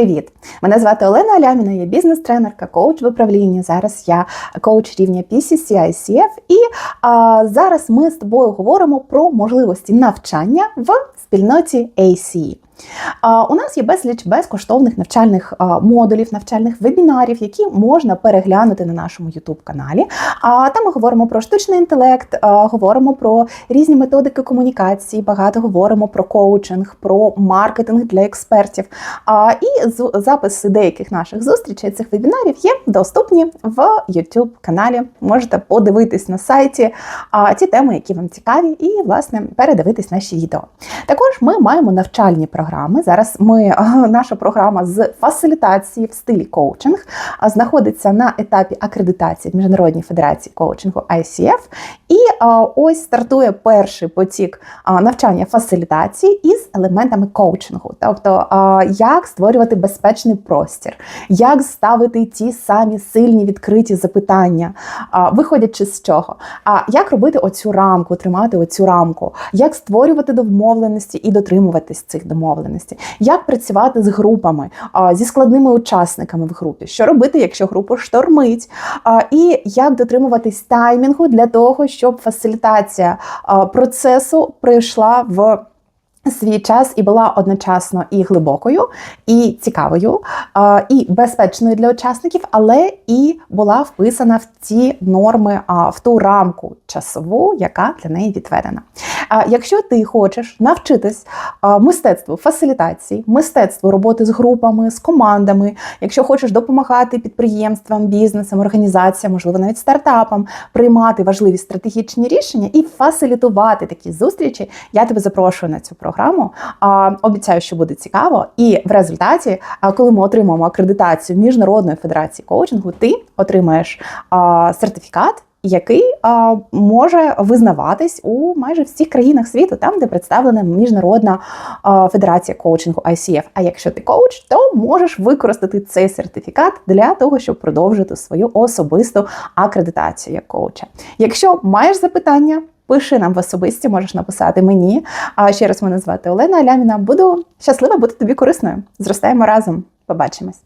Привіт! Мене звати Олена Аляміна, я бізнес-тренерка, коуч в управлінні. Зараз я коуч рівня PCC ICF. І а, зараз ми з тобою говоримо про можливості навчання в спільноті ACE. У нас є безліч безкоштовних навчальних модулів, навчальних вебінарів, які можна переглянути на нашому youtube каналі. А там ми говоримо про штучний інтелект, говоримо про різні методики комунікації, багато говоримо про коучинг, про маркетинг для експертів. І записи деяких наших зустрічей цих вебінарів є доступні в youtube каналі. Можете подивитись на сайті ті теми, які вам цікаві, і власне передивитись наші відео. Також ми маємо навчальні програми. Зараз ми наша програма з фасилітації в стилі коучинг знаходиться на етапі акредитації в Міжнародній федерації коучингу ICF. І ось стартує перший потік навчання фасилітації із елементами коучингу, тобто як створювати безпечний простір, як ставити ті самі сильні відкриті запитання, виходячи з чого, а як робити оцю рамку, тримати оцю рамку, як створювати домовленості і дотримуватись цих домовленостей, як працювати з групами, зі складними учасниками в групі, що робити, якщо група штормить, і як дотримуватись таймінгу для того, щоб фасилітація процесу прийшла в. Свій час і була одночасно і глибокою, і цікавою, і безпечною для учасників, але і була вписана в ті норми, в ту рамку часову, яка для неї відведена. А Якщо ти хочеш навчитись мистецтву фасилітації, мистецтву роботи з групами, з командами, якщо хочеш допомагати підприємствам, бізнесам, організаціям, можливо, навіть стартапам приймати важливі стратегічні рішення і фасилітувати такі зустрічі, я тебе запрошую на цю програму. Обіцяю, що буде цікаво. І в результаті, коли ми отримаємо акредитацію Міжнародної федерації коучингу, ти отримаєш сертифікат який а, може визнаватись у майже всіх країнах світу, там де представлена міжнародна а, федерація коучингу ICF. А якщо ти коуч, то можеш використати цей сертифікат для того, щоб продовжити свою особисту акредитацію як коуча. Якщо маєш запитання. Пиши нам в особисті, можеш написати мені. А ще раз мене звати Олена Аляміна. Буду щаслива бути тобі корисною. Зростаємо разом. Побачимось.